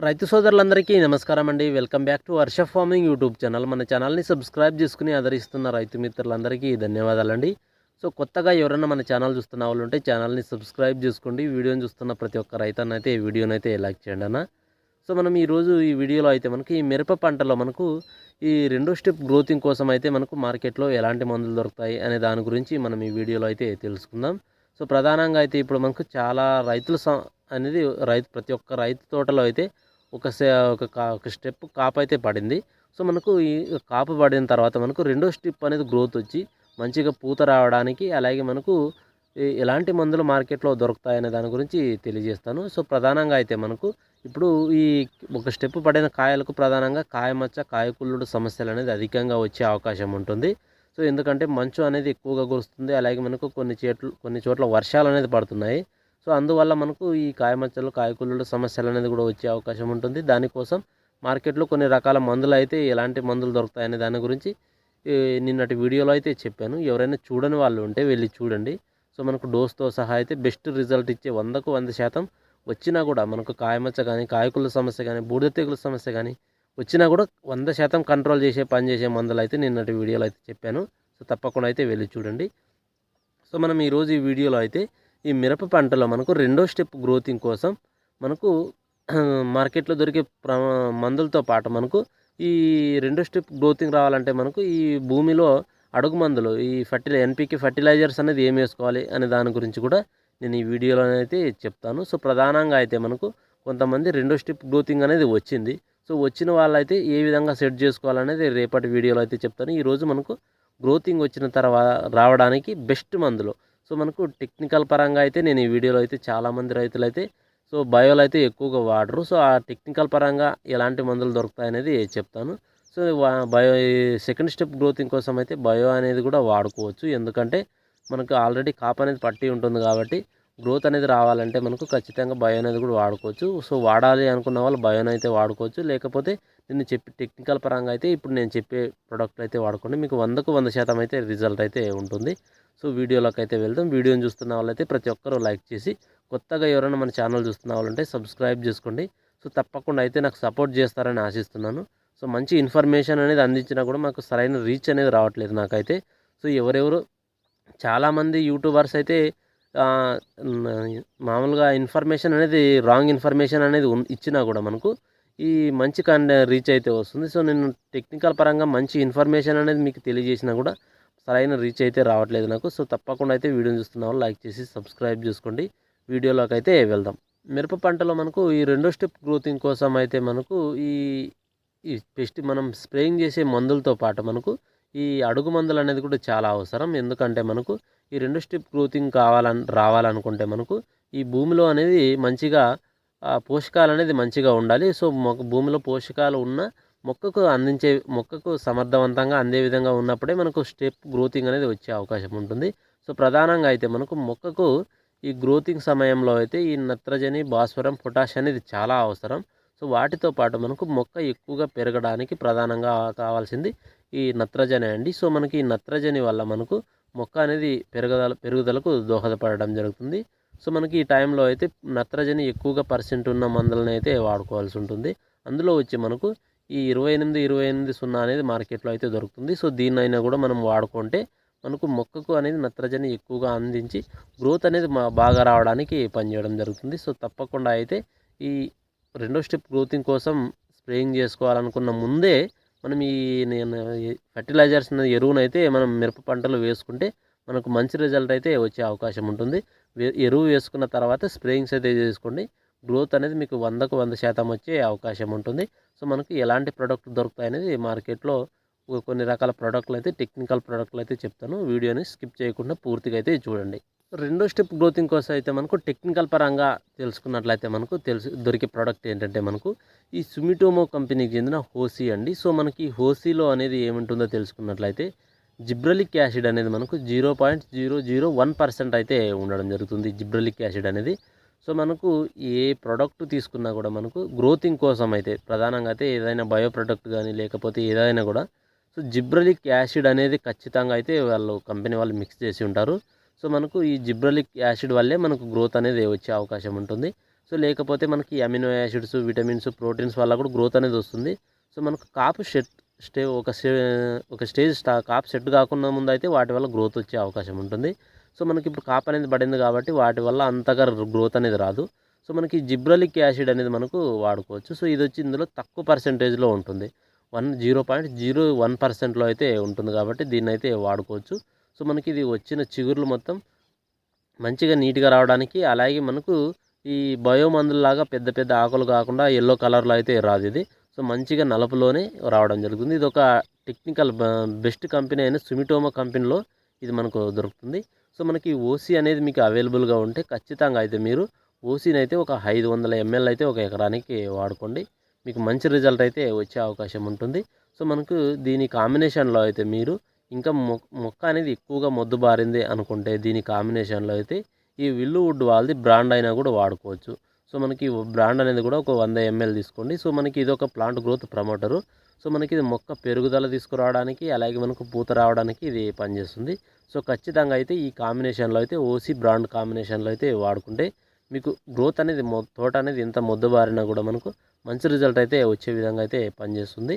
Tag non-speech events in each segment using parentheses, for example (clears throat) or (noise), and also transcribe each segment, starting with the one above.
రైతు సోదరులందరికీ నమస్కారం అండి. Welcome back to Varsha farming YouTube channel. మన ఛానల్ని సబ్స్క్రైబ్ చేసుకుని ఆదరిస్తున్న రైతు మిత్రులందరికీ ధన్యవాదాలండి. సో కొత్తగా ఎవరైనా మన ఛానల్ చూస్తున్న వాళ్ళు ఉంటే ఛానల్ని సబ్స్క్రైబ్ చేసుకోండి. వీడియోని చూస్తున్న ప్రతి ఒక్క రైతన్న అయితే ఈ వీడియోని అయితే లైక్ చేయండి అన్న. సో మనం ఈరోజు ఈ వీడియోలో అయితే మనకి ఈ మిరప పంటలో మనకు ఈ రెండో స్టెప్ గ్రోతింగ్ కోసం అయితే మనకు మార్కెట్లో ఎలాంటి మందులు దొరుకుతాయి అనే దాని గురించి మనం ఈ వీడియోలో అయితే తెలుసుకుందాం. సో ప్రధానంగా అయితే ఇప్పుడు మనకు చాలా రైతుల స- అనేది రైతు ప్రతి ఒక్క రైతు తోటలో అయితే ఒక సే- ఒక కా- ఒక స్టెప్ కాపు అయితే పడింది. సో మనకు ఈ కాపు పడిన తర్వాత మనకు రెండో స్టెప్ అనేది గ్రోత్ వచ్చి మంచిగా పూత రావడానికి అలాగే మనకు ఎలాంటి మందులు మార్కెట్లో దొరుకుతాయనే దాని గురించి తెలియజేస్తాను. సో ప్రధానంగా అయితే మనకు ఇప్పుడు ఈ ఒక స్టెప్ పడిన కాయలకు ప్రధానంగా కాయమచ్చ కాయకుళ్ళుడు సమస్యలు అనేది అధికంగా వచ్చే అవకాశం ఉంటుంది. సో ఎందుకంటే మంచు అనేది ఎక్కువగా కురుస్తుంది. అలాగే మనకు కొన్ని చెట్లు కొన్ని చోట్ల వర్షాలు అనేది పడుతున్నాయి. సో అందువల్ల మనకు ఈ కాయమచ్చలు కాయకుళ్ళుడు సమస్యలు అనేది కూడా వచ్చే అవకాశం ఉంటుంది. దానికోసం మార్కెట్లో కొన్ని రకాల మందులు అయితే ఎలాంటి మందులు దొరుకుతాయనే దాని గురించి నిన్నటి వీడియోలో అయితే చెప్పాను. ఎవరైనా చూడని వాళ్ళు ఉంటే వెళ్ళి చూడండి. సో మనకు డోస్తో సహా అయితే బెస్ట్ రిజల్ట్ ఇచ్చే వందకు వంద శాతం వచ్చినా కూడా మనకు కాయమచ్చ కానీ కాయకుల సమస్య కానీ బూడిద తెగుల సమస్య కానీ వచ్చినా కూడా వంద శాతం కంట్రోల్ చేసే పని చేసే మందులు అయితే నిన్నటి వీడియోలో అయితే చెప్పాను. సో తప్పకుండా అయితే వెళ్ళి చూడండి. సో మనం ఈరోజు ఈ వీడియోలో అయితే ఈ మిరప పంటలో మనకు రెండో స్టెప్ గ్రోతింగ్ కోసం మనకు (clears throat) మార్కెట్లో దొరికే ప్ర మందులతో పాటు మనకు ఈ రెండో స్టెప్ గ్రోతింగ్ రావాలంటే మనకు ఈ భూమిలో అడుగు మందులు ఈ ఫర్టిలై ఎన్పికి ఫర్టిలైజర్స్ అనేది ఏం వేసుకోవాలి అనే దాని గురించి కూడా నేను ఈ వీడియోలో అయితే చెప్తాను. సో ప్రధానంగా అయితే మనకు కొంతమంది రెండో స్టెప్ గ్రోతింగ్ అనేది వచ్చింది. సో వచ్చిన వాళ్ళైతే ఏ విధంగా సెట్ చేసుకోవాలనేది రేపటి వీడియోలో అయితే చెప్తాను. ఈరోజు మనకు గ్రోతింగ్ వచ్చిన తర్వాత రావడానికి బెస్ట్ మందులు సో మనకు టెక్నికల్ పరంగా అయితే నేను ఈ వీడియోలో అయితే చాలామంది రైతులు అయితే సో బయోలు అయితే ఎక్కువగా వాడరు. సో ఆ టెక్నికల్ పరంగా ఎలాంటి మందులు దొరుకుతాయనేది చెప్తాను. సో బయో ఈ సెకండ్ స్టెప్ గ్రోతింగ్ కోసం అయితే బయో అనేది కూడా వాడుకోవచ్చు. ఎందుకంటే మనకు ఆల్రెడీ కాప్ అనేది పట్టి ఉంటుంది కాబట్టి గ్రోత్ అనేది రావాలంటే మనకు ఖచ్చితంగా బయో అనేది కూడా వాడుకోవచ్చు. సో వాడాలి అనుకున్న వాళ్ళు బయోని అయితే వాడుకోవచ్చు. లేకపోతే నేను చెప్పి టెక్నికల్ పరంగా అయితే ఇప్పుడు నేను చెప్పే ప్రోడక్ట్ అయితే వాడుకోండి. మీకు వందకు వంద శాతం అయితే రిజల్ట్ అయితే ఉంటుంది. సో వీడియోలోకి అయితే వెళ్దాం. వీడియోని చూస్తున్న వాళ్ళైతే ప్రతి ఒక్కరూ లైక్ చేసి కొత్తగా ఎవరైనా మన ఛానల్ చూస్తున్న వాళ్ళంటే సబ్స్క్రైబ్ చేసుకోండి. సో తప్పకుండా అయితే నాకు సపోర్ట్ చేస్తారని ఆశిస్తున్నాను. సో మంచి ఇన్ఫర్మేషన్ అనేది అందించినా కూడా మాకు సరైన రీచ్ అనేది రావట్లేదు నాకైతే. సో ఎవరెవరు చాలామంది యూట్యూబర్స్ అయితే మామూలుగా ఇన్ఫర్మేషన్ అనేది రాంగ్ ఇన్ఫర్మేషన్ అనేది ఇచ్చినా కూడా మనకు ఈ మంచి కండ రీచ్ అయితే వస్తుంది. సో నేను టెక్నికల్ పరంగా మంచి ఇన్ఫర్మేషన్ అనేది మీకు తెలియజేసినా కూడా సరైన రీచ్ అయితే రావట్లేదు నాకు. సో తప్పకుండా అయితే వీడియోని చూస్తున్న వాళ్ళు లైక్ చేసి సబ్స్క్రైబ్ చేసుకోండి. వీడియోలోకి అయితే వెళ్దాం. మిరప పంటలో మనకు ఈ రెండో స్టెప్ గ్రోతింగ్ కోసం అయితే మనకు ఈ ఈ పెస్ట్ మనం స్ప్రేయింగ్ చేసే మందులతో పాటు మనకు ఈ అడుగు మందులు అనేది కూడా చాలా అవసరం. ఎందుకంటే మనకు ఈ రెండు స్టెప్ గ్రోతింగ్ కావాలని రావాలనుకుంటే మనకు ఈ భూమిలో అనేది మంచిగా పోషకాలు అనేది మంచిగా ఉండాలి. సో మొక్క భూమిలో పోషకాలు ఉన్న మొక్కకు అందించే మొక్కకు సమర్థవంతంగా అందే విధంగా ఉన్నప్పుడే మనకు స్టెప్ గ్రోతింగ్ అనేది వచ్చే అవకాశం ఉంటుంది. సో ప్రధానంగా అయితే మనకు మొక్కకు ఈ గ్రోతింగ్ సమయంలో అయితే ఈ నత్రజని భాస్వరం పొటాష్ అనేది చాలా అవసరం. సో వాటితో పాటు మనకు మొక్క ఎక్కువగా పెరగడానికి ప్రధానంగా కావాల్సింది ఈ నత్రజని అండి. సో మనకి ఈ నత్రజని వల్ల మనకు మొక్క అనేది పెరుగుదల పెరుగుదలకు దోహదపడడం జరుగుతుంది. సో మనకి ఈ టైంలో అయితే నత్రజని ఎక్కువగా పర్సెంట్ ఉన్న మందులను అయితే వాడుకోవాల్సి ఉంటుంది. అందులో వచ్చి మనకు ఈ ఇరవై ఎనిమిది ఇరవై ఎనిమిది సున్నా అనేది మార్కెట్లో అయితే దొరుకుతుంది. సో దీన్నైనా కూడా మనం వాడుకుంటే మనకు మొక్కకు అనేది నత్రజని ఎక్కువగా అందించి గ్రోత్ అనేది మా బాగా రావడానికి పనిచేయడం జరుగుతుంది. సో తప్పకుండా అయితే ఈ రెండో స్టెప్ గ్రోతింగ్ కోసం స్ప్రేయింగ్ చేసుకోవాలనుకున్న ముందే మనం ఈ నేను ఫర్టిలైజర్స్ ఎరువునైతే మనం మిరప పంటలు వేసుకుంటే మనకు మంచి రిజల్ట్ అయితే వచ్చే అవకాశం ఉంటుంది. ఎరువు వేసుకున్న తర్వాత స్ప్రేయింగ్స్ అయితే చేసుకోండి. గ్రోత్ అనేది మీకు వందకు వంద శాతం వచ్చే అవకాశం ఉంటుంది. సో మనకు ఎలాంటి ప్రోడక్ట్ దొరుకుతాయి అనేది మార్కెట్లో కొన్ని రకాల ప్రోడక్ట్లు అయితే టెక్నికల్ ప్రోడక్ట్లు అయితే చెప్తాను. వీడియోని స్కిప్ చేయకుండా పూర్తిగా అయితే చూడండి. రెండో స్టెప్ గ్రోతింగ్ కోసం అయితే మనకు టెక్నికల్ పరంగా తెలుసుకున్నట్లయితే మనకు తెలుసు దొరికే ప్రోడక్ట్ ఏంటంటే మనకు ఈ సుమిటోమో కంపెనీకి చెందిన హోసీ అండి. సో మనకి హోసీలో అనేది ఏముంటుందో తెలుసుకున్నట్లయితే జిబ్రలిక్ యాసిడ్ అనేది మనకు zero point zero zero one percent అయితే ఉండడం జరుగుతుంది జిబ్రలిక్ యాసిడ్ అనేది. సో మనకు ఏ ప్రోడక్ట్ తీసుకున్నా కూడా మనకు గ్రోతింగ్ కోసం అయితే ప్రధానంగా అయితే ఏదైనా బయో ప్రోడక్ట్ కానీ లేకపోతే ఏదైనా కూడా సో జిబ్రలిక్ యాసిడ్ అనేది ఖచ్చితంగా అయితే వాళ్ళు కంపెనీ వాళ్ళు మిక్స్ చేసి ఉంటారు. సో మనకు ఈ జిబ్రలిక్ యాసిడ్ వల్లే మనకు గ్రోత్ అనేది వచ్చే అవకాశం ఉంటుంది. సో లేకపోతే మనకి అమినో యాసిడ్స్ విటమిన్స్ ప్రోటీన్స్ వల్ల కూడా గ్రోత్ అనేది వస్తుంది. సో మనకు కాపు షెట్ స్టే ఒక స్టే ఒక స్టేజ్ స్టా కాప్ సెట్ కాకుండా ముందు అయితే వాటి వల్ల గ్రోత్ వచ్చే అవకాశం ఉంటుంది. సో మనకి ఇప్పుడు కాప్ అనేది పడింది కాబట్టి వాటి వల్ల అంతగా గ్రోత్ అనేది రాదు. సో మనకి జిబ్రలిక్ యాసిడ్ అనేది మనకు వాడుకోవచ్చు. సో ఇది వచ్చి ఇందులో తక్కువ పర్సెంటేజ్లో ఉంటుంది. One zero point zero one పర్సెంట్లో అయితే ఉంటుంది కాబట్టి దీన్ని అయితే వాడుకోవచ్చు. సో మనకి ఇది వచ్చిన చిగుర్లు మొత్తం మంచిగా నీట్గా రావడానికి అలాగే మనకు ఈ బయో మందులాగా పెద్ద పెద్ద ఆకులు కాకుండా ఎల్లో కలర్లో అయితే రాదు ఇది. సో మంచిగా నలుపులోనే రావడం జరుగుతుంది. ఇది ఒక టెక్నికల్ బెస్ట్ కంపెనీ అయిన సుమిటోమా కంపెనీలో ఇది మనకు దొరుకుతుంది. సో మనకి ఓసీ అనేది మీకు అవైలబుల్గా ఉంటే ఖచ్చితంగా అయితే మీరు ఓసీని అయితే ఒక ఐదు వందల ఎంఎల్ అయితే ఒక ఎకరానికి వాడుకోండి. మీకు మంచి రిజల్ట్ అయితే వచ్చే అవకాశం ఉంటుంది. సో మనకు దీని కాంబినేషన్లో అయితే మీరు ఇంకా మొక్క అనేది ఎక్కువగా మొద్దు బారింది అనుకుంటే దీని కాంబినేషన్లో అయితే ఈ విల్లు వుడ్ వాళ్ళది బ్రాండ్ అయినా కూడా వాడుకోవచ్చు. సో మనకి బ్రాండ్ అనేది కూడా ఒక వంద ఎంఎల్ తీసుకోండి. సో మనకి ఇది ఒక ప్లాంట్ గ్రోత్ ప్రమోటరు. సో మనకి ఇది మొక్క పెరుగుదల తీసుకురావడానికి అలాగే మనకు పూత రావడానికి ఇది పనిచేస్తుంది. సో ఖచ్చితంగా అయితే ఈ కాంబినేషన్లో అయితే ఓసీ బ్రాండ్ కాంబినేషన్లో అయితే వాడుకుంటే మీకు గ్రోత్ అనేది తోట అనేది ఎంత మొద్దుబారినా కూడా మనకు మంచి రిజల్ట్ అయితే వచ్చే విధంగా అయితే పనిచేస్తుంది.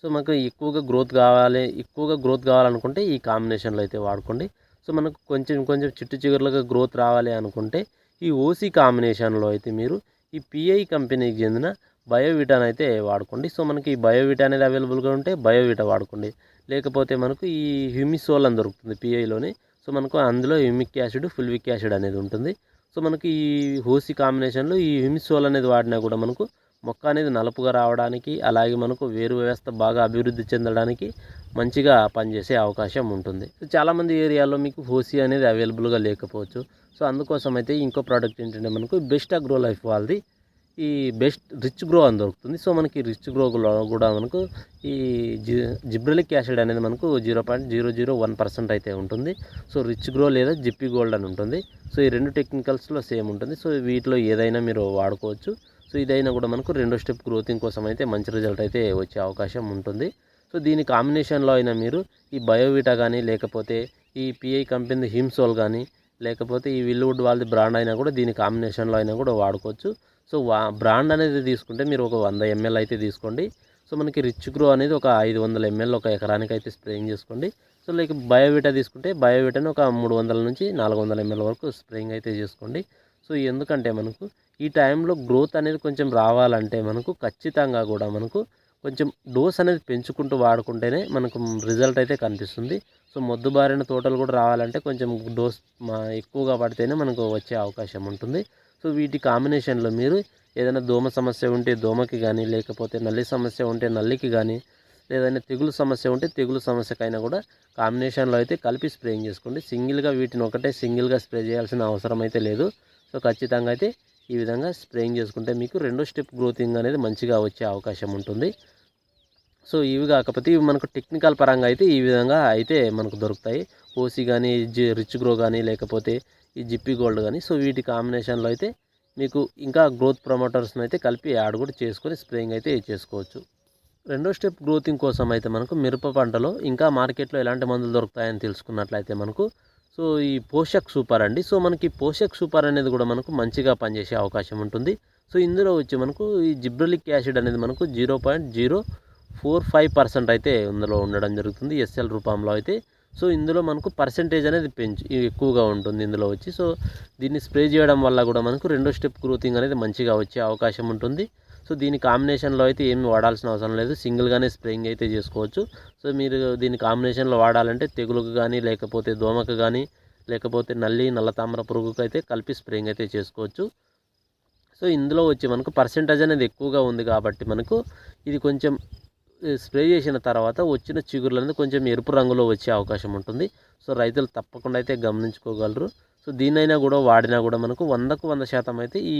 సో మనకు ఎక్కువగా గ్రోత్ కావాలి ఎక్కువగా గ్రోత్ కావాలనుకుంటే ఈ కాంబినేషన్లో అయితే వాడుకోండి. సో మనకు కొంచెం కొంచెం చిట్టు చిగురులుగా గ్రోత్ రావాలి అనుకుంటే ఈ ఓసీ కాంబినేషన్లో అయితే మీరు ఈ పిఐ కంపెనీకి చెందిన బయోవిటాన్ అయితే వాడుకోండి. సో మనకి ఈ బయోవిటా అనేది అవైలబుల్గా ఉంటే బయోవిటా వాడుకోండి. లేకపోతే మనకు ఈ హ్యూమిసోల్ అని దొరుకుతుంది పిఐలోని సో మనకు అందులో హ్యూమిక్ యాసిడ్ ఫుల్విక్ యాసిడ్ అనేది ఉంటుంది. సో మనకి ఈ హోసీ కాంబినేషన్లో ఈ హ్యూమిసోల్ అనేది వాడినా కూడా మనకు మొక్క అనేది నలుపుగా రావడానికి అలాగే మనకు వేరు వ్యవస్థ బాగా అభివృద్ధి చెందడానికి మంచిగా పనిచేసే అవకాశం ఉంటుంది. సో చాలామంది ఏరియాలో మీకు హోసీ అనేది అవైలబుల్గా లేకపోవచ్చు. సో అందుకోసం అయితే ఇంకో ప్రోడక్ట్ ఏంటంటే మనకు బెస్ట్ అగ్రో లైఫ్ వాళ్ళది. ఈ బెస్ట్ రిచ్ గ్రో అని దొరుకుతుంది. సో మనకి రిచ్ గ్రోలో కూడా మనకు ఈ జి జిబ్రలిక్ యాసిడ్ అనేది మనకు zero point zero zero one percent అయితే ఉంటుంది. సో రిచ్ గ్రో లేదా జిప్పి గోల్డ్ అని ఉంటుంది. సో ఈ రెండు టెక్నికల్స్లో సేమ్ ఉంటుంది. సో వీటిలో ఏదైనా మీరు వాడుకోవచ్చు. సో ఇదైనా కూడా మనకు రెండో స్టెప్ గ్రోతింగ్ కోసం అయితే మంచి రిజల్ట్ అయితే వచ్చే అవకాశం ఉంటుంది. సో దీని కాంబినేషన్లో అయినా మీరు ఈ బయోవిటా కానీ లేకపోతే ఈ పిఐ కంపెనీ హిమ్సోల్ కానీ లేకపోతే ఈ విల్వుడ్ వాళ్ళది బ్రాండ్ అయినా కూడా దీని కాంబినేషన్లో అయినా కూడా వాడుకోవచ్చు. సో వా బ్రాండ్ అనేది తీసుకుంటే మీరు ఒక వంద ఎంఎల్ అయితే తీసుకోండి. సో మనకి రిచ్ గ్రో అనేది ఒక ఐదు వందల ఎంఎల్ ఒక ఎకరానికి అయితే స్ప్రేయింగ్ చేసుకోండి. సో లైక్ బయోవిటా తీసుకుంటే బయోవిటాని ఒక మూడు వందల నుంచి నాలుగు వందల ఎంఎల్ వరకు స్ప్రేయింగ్ అయితే చేసుకోండి. సో ఎందుకంటే మనకు ఈ టైంలో గ్రోత్ అనేది కొంచెం రావాలంటే మనకు ఖచ్చితంగా కూడా మనకు కొంచెం డోస్ అనేది పెంచుకుంటూ వాడుకుంటేనే మనకు రిజల్ట్ అయితే కనిపిస్తుంది. సో మొద్దుబారిన తోటలు కూడా రావాలంటే కొంచెం డోస్ ఎక్కువగా పడితేనే మనకు వచ్చే అవకాశం ఉంటుంది. సో వీటి కాంబినేషన్లో మీరు ఏదైనా దోమ సమస్య ఉంటే దోమకి కానీ లేకపోతే నల్లి సమస్య ఉంటే నల్లికి కానీ లేదైనా తెగులు సమస్య ఉంటే తెగులు సమస్యకైనా కూడా కాంబినేషన్లో అయితే కలిపి స్ప్రేయింగ్ చేసుకోండి. సింగిల్గా వీటిని ఒకటే సింగిల్గా స్ప్రే చేయాల్సిన అవసరం అయితే లేదు. సో ఖచ్చితంగా అయితే ఈ విధంగా స్ప్రేయింగ్ చేసుకుంటే మీకు రెండో స్టెప్ గ్రోతింగ్ అనేది మంచిగా వచ్చే అవకాశం ఉంటుంది. సో ఇవి కాకపోతే ఇవి మనకు టెక్నికల్ పరంగా అయితే ఈ విధంగా అయితే మనకు దొరుకుతాయి. ఓసీ కానీ జి రిచ్ గ్రో కానీ లేకపోతే ఈ జిప్పి గోల్డ్ కానీ సో వీటి కాంబినేషన్లో అయితే మీకు ఇంకా గ్రోత్ ప్రమోటర్స్ని అయితే కలిపి యాడ్ కూడా చేసుకొని స్ప్రేయింగ్ అయితే చేసుకోవచ్చు. రెండో స్టెప్ గ్రోతింగ్ కోసం అయితే మనకు మిరప పంటలో ఇంకా మార్కెట్లో ఎలాంటి మందులు దొరుకుతాయని తెలుసుకున్నట్లయితే మనకు సో ఈ పోషక్ సూపర్ అండి. సో మనకి పోషక్ సూపర్ అనేది కూడా మనకు మంచిగా పనిచేసే అవకాశం ఉంటుంది. సో ఇందులో వచ్చి మనకు ఈ జిబ్రలిక్ యాసిడ్ అనేది మనకు zero point zero four five percent అయితే ఇందులో ఉండడం జరుగుతుంది. ఎస్ఎల్ రూపంలో అయితే. సో ఇందులో మనకు పర్సెంటేజ్ అనేది పెంచి ఎక్కువగా ఉంటుంది ఇందులో వచ్చి. సో దీన్ని స్ప్రే చేయడం వల్ల కూడా మనకు రెండో స్టెప్ గ్రోతింగ్ అనేది మంచిగా వచ్చే అవకాశం ఉంటుంది. సో దీని కాంబినేషన్లో అయితే ఏమి వాడాల్సిన అవసరం లేదు. సింగిల్గానే స్ప్రేయింగ్ అయితే చేసుకోవచ్చు. సో మీరు దీని కాంబినేషన్లో వాడాలంటే తెగులుకు కానీ లేకపోతే దోమకు కానీ లేకపోతే నల్లి నల్ల తామర పురుగుకు అయితే కలిపి స్ప్రేయింగ్ అయితే చేసుకోవచ్చు. సో ఇందులో వచ్చి మనకు పర్సెంటేజ్ అనేది ఎక్కువగా ఉంది కాబట్టి మనకు ఇది కొంచెం స్ప్రే చేసిన తర్వాత వచ్చిన చిగురులు అనేది కొంచెం ఎరుపు రంగులో వచ్చే అవకాశం ఉంటుంది. సో రైతులు తప్పకుండా అయితే గమనించుకోగలరు. సో దీనైనా కూడా వాడినా కూడా మనకు వందకు వంద శాతం అయితే ఈ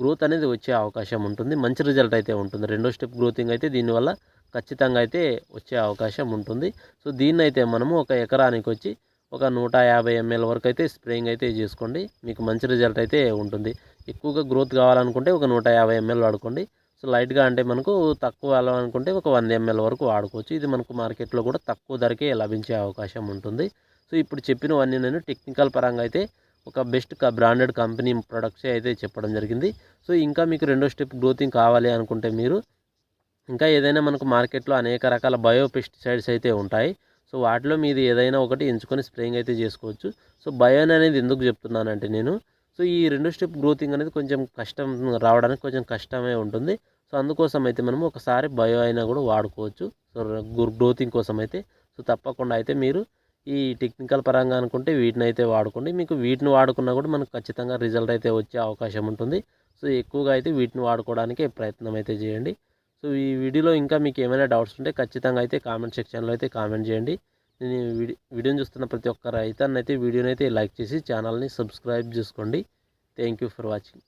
గ్రోత్ అనేది వచ్చే అవకాశం ఉంటుంది. మంచి రిజల్ట్ అయితే ఉంటుంది. రెండో స్టెప్ గ్రోతింగ్ అయితే దీనివల్ల ఖచ్చితంగా అయితే వచ్చే అవకాశం ఉంటుంది. సో దీన్ని అయితే మనము ఒక ఎకరానికి వచ్చి ఒక నూట యాభై ఎంఎల్ వరకు అయితే స్ప్రేయింగ్ అయితే చేసుకోండి. మీకు మంచి రిజల్ట్ అయితే ఉంటుంది. ఎక్కువగా గ్రోత్ కావాలనుకుంటే ఒక నూట యాభై ఎంఎల్ వాడుకోండి. సో లైట్గా అంటే మనకు తక్కువ అనుకుంటే ఒక వంద ఎంఎల్ వరకు వాడుకోవచ్చు. ఇది మనకు మార్కెట్లో కూడా తక్కువ ధరకే లభించే అవకాశం ఉంటుంది. సో ఇప్పుడు చెప్పినవన్నీ నేను టెక్నికల్ పరంగా అయితే ఒక బెస్ట్ బ్రాండెడ్ కంపెనీ ప్రొడక్ట్సే అయితే చెప్పడం జరిగింది. సో ఇంకా మీకు రెండో స్టెప్ గ్రోతింగ్ కావాలి అనుకుంటే మీరు ఇంకా ఏదైనా మనకు మార్కెట్లో అనేక రకాల బయో పెస్టిసైడ్స్ అయితే ఉంటాయి. సో వాటిలో మీది ఏదైనా ఒకటి ఎంచుకొని స్ప్రేయింగ్ అయితే చేసుకోవచ్చు. సో బయో అనేది ఎందుకు చెప్తున్నానంటే నేను సో ఈ రెండు స్టెప్ గ్రోతింగ్ అనేది కొంచెం కష్టం రావడానికి కొంచెం కష్టమే ఉంటుంది. సో అందుకోసం అయితే మనం ఒకసారి బయో అయినా కూడా వాడుకోవచ్చు. సో గ్రోతింగ్ కోసం అయితే సో తప్పకుండా అయితే మీరు ఈ టెక్నికల్ పరంగా అనుకుంటే వీటిని అయితే వాడుకోండి. మీకు వీటిని వాడుకున్నా కూడా మనకు ఖచ్చితంగా రిజల్ట్ అయితే వచ్చే అవకాశం ఉంటుంది. సో ఎక్కువగా అయితే వీటిని వాడుకోవడానికి ప్రయత్నం అయితే చేయండి. సో ఈ వీడియోలో ఇంకా మీకు ఏమైనా డౌట్స్ ఉంటే ఖచ్చితంగా అయితే కామెంట్ సెక్షన్లో అయితే కామెంట్ చేయండి. నేను వీడియోని చూస్తున్న ప్రతి ఒక్క రైతాన్ని అయితే వీడియోని అయితే లైక్ చేసి ఛానల్ని సబ్స్క్రైబ్ చేసుకోండి. Thank you for watching